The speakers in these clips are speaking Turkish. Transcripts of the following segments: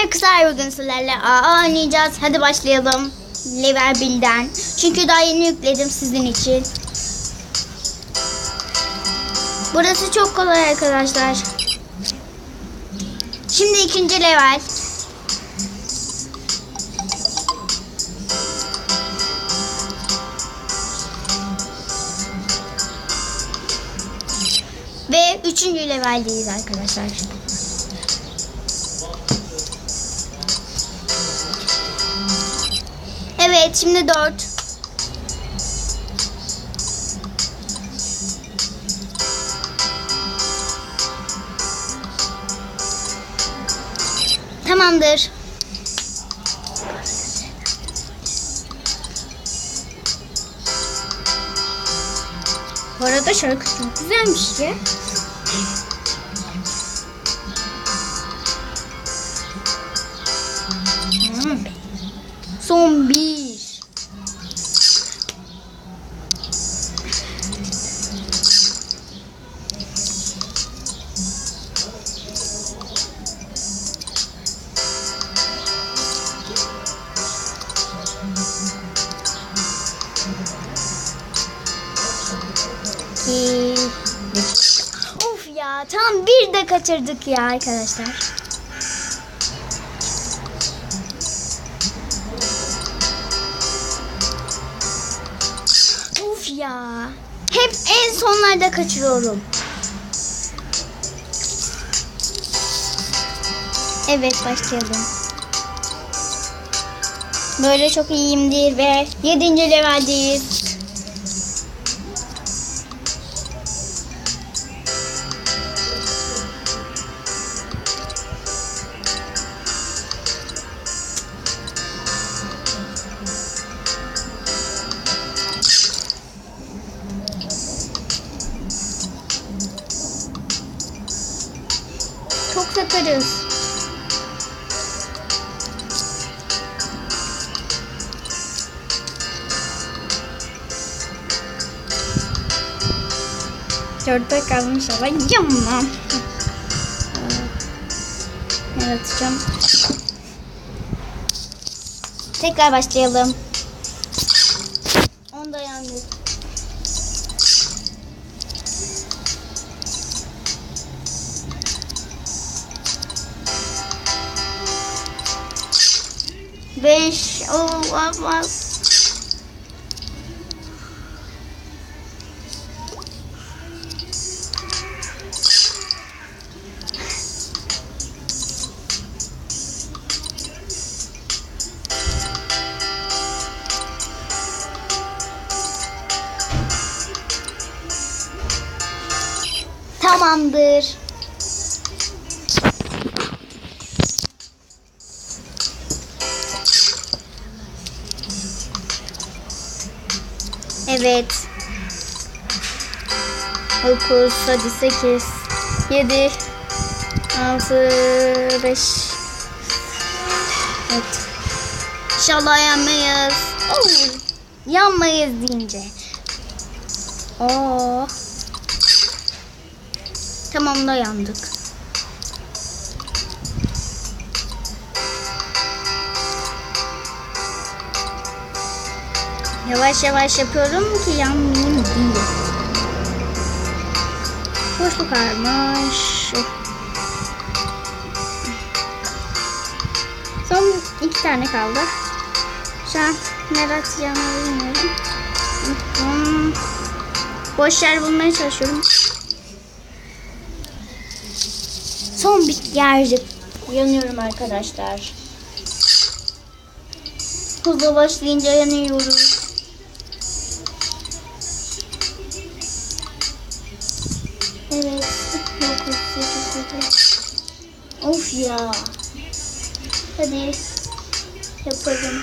Merhaba kızlar bugün sizlerle AA oynayacağız. Hadi başlayalım. Level 1'den. Çünkü daha yeni yükledim sizin için. Burası çok kolay arkadaşlar. Şimdi ikinci level. Ve üçüncü leveldeyiz arkadaşlar. Evet şimdi dört. Tamamdır. Bu arada şarkı çok güzelmiş ya. Hmm. Son bir de kaçırdık ya arkadaşlar. Of ya. Hep en sonlarda kaçırıyorum. Evet başlayalım. Böyle çok iyiyimdir ve 7. leveldeyiz. Çok sakarız. Dörtte kalmış ama yamam. Yaratacağım. Tekrar başlayalım. Onda yandık. Beş olamaz. Tamamdır. Evet. 9, hadi 8, 7, 6, 5. Evet. İnşallah yanmayız. Oo, yanmayız deyince. Oo. Tamam da yandık. Yavaş yavaş yapıyorum ki yanmayayım diye. Boşluk varmış. Son iki tane kaldı. Şu an nereye atacağımı. Boş yer bulmaya çalışıyorum. Son bir yerde yanıyorum arkadaşlar. Hızla başlayınca yanıyoruz. Evet. 9, 8, 7. Of ya. Hadi. Yapalım.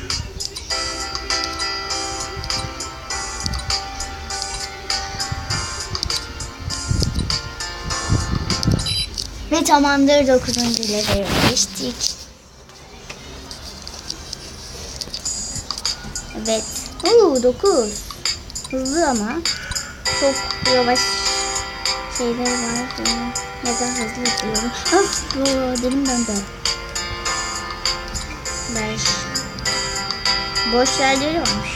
Ve tamamdır 9. leveye geçtik. Evet. Oo 9. Hızlı ama. Çok yavaş şeyler var. Ya da hızlı diyorum. Of bu dilim döndü. 5 Boş yerleri varmış.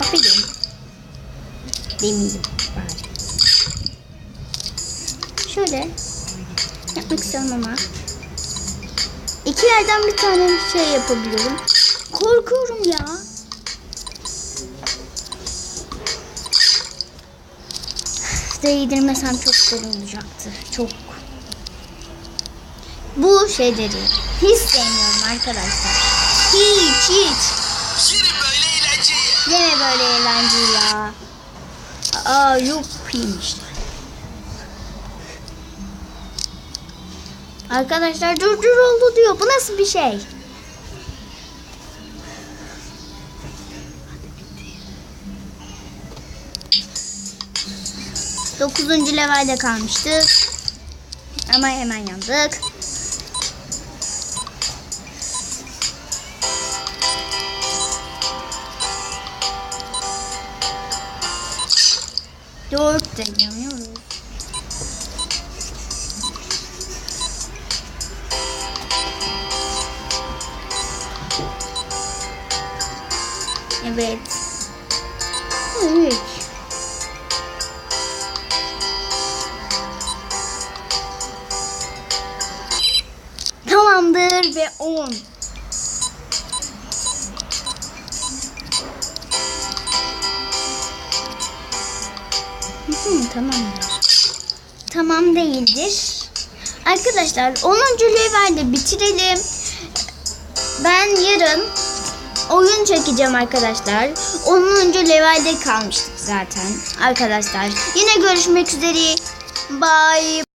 Aferin. Demeyelim. Şöyle yapmak istiyorum ama iki yerden bir tane şey yapabiliyorum. Korkuyorum ya. Değdirmesem çok güzel olacaktı. Çok. Bu şeyleri hiç sevmiyorum arkadaşlar. Hiç hiç. Yine böyle eğlenceli. Gene böyle eğlenceli ya. Aa yok işte. Arkadaşlar dur dur oldu diyor. Bu nasıl bir şey? Dokuzuncu levelde kalmıştık. Ama hemen yandık. Dört de yanıyoruz. Evet. Üç. On. Hı, tamamdır. Tamam değildir. Arkadaşlar 10. levelde bitirelim. Ben yarın oyun çekeceğim arkadaşlar. 10. levelde kalmıştık zaten arkadaşlar. Yine görüşmek üzere. Bye.